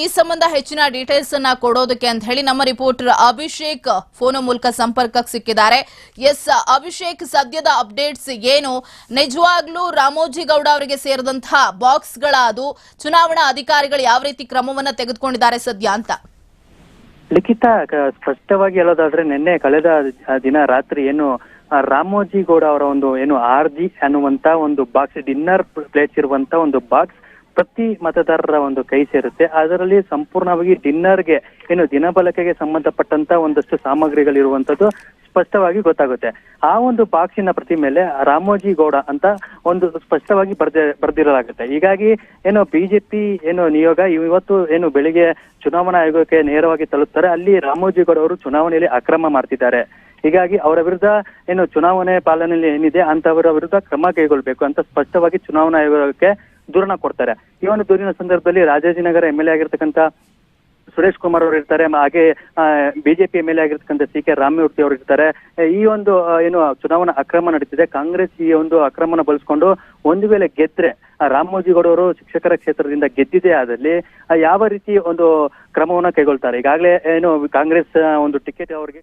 ಈ ಸಂಬಂಧ ಹೆಚ್ಚಿನ ಡೀಟೇಲ್ಸ್ ಅನ್ನ ಕೊಡೋದಕ್ಕೆ ಅಂತ ಹೇಳಿ ನಮ್ಮ ರಿಪೋರ್ಟರ್ ಅಭಿಷೇಕ್ ಫೋನ್ ಮೂಲಕ ಸಂಪರ್ಕಕ್ಕೆ ಸಿಕ್ಕಿದ್ದಾರೆ. ಎಸ್, ಅಭಿಷೇಕ್, ಸದ್ಯದ ಅಪ್ಡೇಟ್ಸ್ ಏನು? ನಿಜವಾಗ್ಲೂ ರಾಮೋಜಿಗೌಡ ಅವರಿಗೆ ಸೇರಿದಂತಹ ಬಾಕ್ಸ್ಗಳ ಅದು ಚುನಾವಣಾ ಅಧಿಕಾರಿಗಳು ಯಾವ ರೀತಿ ಕ್ರಮವನ್ನ ತೆಗೆದುಕೊಂಡಿದ್ದಾರೆ ಸದ್ಯ ಅಂತ? ಲಿಖಿತ ಸ್ಪಷ್ಟವಾಗಿ ಹೇಳೋದಾದ್ರೆ ನಿನ್ನೆ ಕಳೆದ ದಿನ ರಾತ್ರಿ ಏನು ರಾಮೋಜಿ ಗೌಡ ಅವರ ಒಂದು ಏನು ಆರ್ಜಿ ಅನ್ನುವಂತ ಒಂದು ಬಾಕ್ಸ್ ಡಿನ್ನರ್ ಪ್ಲೇಸ್ ಇರುವಂತ ಒಂದು ಬಾಕ್ಸ್ ಪ್ರತಿ ಮತದಾರರ ಒಂದು ಕೈ ಸೇರುತ್ತೆ. ಅದರಲ್ಲಿ ಸಂಪೂರ್ಣವಾಗಿ ಡಿನ್ನರ್ಗೆ, ಏನು ದಿನಬಳಕೆಗೆ ಸಂಬಂಧಪಟ್ಟಂತ ಒಂದಷ್ಟು ಸಾಮಗ್ರಿಗಳಿರುವಂತದ್ದು ಸ್ಪಷ್ಟವಾಗಿ ಗೊತ್ತಾಗುತ್ತೆ. ಆ ಒಂದು ಬಾಕ್ಸಿನ ಪ್ರತಿ ಮೇಲೆ ರಾಮೋಜಿ ಗೌಡ ಅಂತ ಒಂದು ಸ್ಪಷ್ಟವಾಗಿ ಬರ್ದೆ, ಬರ್ದಿರಲಾಗುತ್ತೆ. ಹೀಗಾಗಿ ಏನು ಬಿಜೆಪಿ ಏನು ನಿಯೋಗ ಇವತ್ತು ಏನು ಬೆಳಿಗ್ಗೆ ಚುನಾವಣಾ ಆಯೋಗಕ್ಕೆ ನೇರವಾಗಿ ತಲುಪ್ತಾರೆ, ಅಲ್ಲಿ ರಾಮೋಜಿ ಗೌಡ ಅವರು ಚುನಾವಣೆಯಲ್ಲಿ ಅಕ್ರಮ ಮಾಡ್ತಿದ್ದಾರೆ. ಹೀಗಾಗಿ ಅವರ ವಿರುದ್ಧ ಏನು ಚುನಾವಣೆ ಪಾಲನೆಯಲ್ಲಿ ಏನಿದೆ ಅಂತವರ ವಿರುದ್ಧ ಕ್ರಮ ಕೈಗೊಳ್ಬೇಕು ಅಂತ ಸ್ಪಷ್ಟವಾಗಿ ಚುನಾವಣಾ ಆಯೋಗಕ್ಕೆ ದೂರನ ಕೊಡ್ತಾರೆ. ಈ ಒಂದು ದೂರಿನ ಸಂದರ್ಭದಲ್ಲಿ Rajajinagar M L A Suresh Kumar ಅವರು ಇರ್ತಾರೆ ಹಾಗೆ ಬಿಜೆಪಿ ಎಂ ಎಲ್ ಎ ಆಗಿರ್ತಕ್ಕಂಥ ಸಿ ಕೆ ರಾಮಮೂರ್ತಿ ಅವರು ಇರ್ತಾರೆ. ಈ ಒಂದು ಏನು ಚುನಾವಣಾ ಅಕ್ರಮ ನಡೀತಿದೆ. ಕಾಂಗ್ರೆಸ್ ಈ ಒಂದು ಅಕ್ರಮನ ಬಳಸ್ಕೊಂಡು ಒಂದು ವೇಳೆ ಗೆದ್ರೆ ಆ, ರಾಮೋಜಿಗೌಡ ಅವರು ಶಿಕ್ಷಕರ ಕ್ಷೇತ್ರದಿಂದ ಗೆದ್ದಿದೆ ಆದಲ್ಲಿ ಯಾವ ರೀತಿ ಒಂದು ಕ್ರಮವನ್ನ ಕೈಗೊಳ್ತಾರೆ? ಈಗಾಗಲೇ ಏನು ಕಾಂಗ್ರೆಸ್ ಒಂದು ಟಿಕೆಟ್ ಅವರಿಗೆ